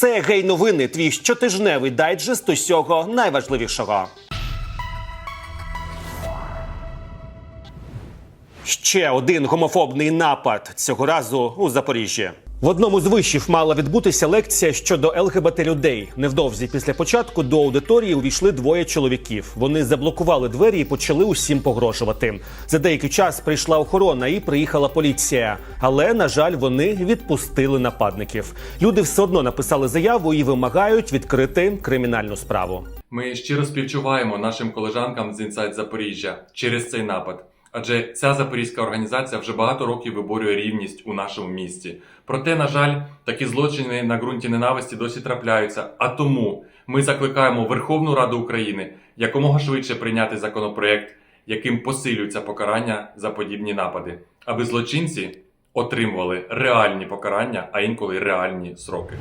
Це гей новини. Твій щотижневий дайджест усього найважливішого. Ще один гомофобний напад цього разу у Запоріжжі. В одному з вишів мала відбутися лекція щодо ЛГБТ людей. Невдовзі після початку до аудиторії увійшли двоє чоловіків. Вони заблокували двері і почали усім погрожувати. За деякий час прийшла охорона і приїхала поліція. Але на жаль, вони відпустили нападників. Люди все одно написали заяву і вимагають відкрити кримінальну справу. Ми щиро співчуваємо нашим колежанкам з Інсайт Запоріжжя через цей напад. Адже ця запорізька організація вже багато років виборює рівність у нашому місті. Проте, на жаль, такі злочини на ґрунті ненависті досі трапляються. А тому ми закликаємо Верховну Раду України якомога швидше прийняти законопроект, яким посилюється покарання за подібні напади, аби злочинці отримували реальні покарання, а інколи реальні сроки.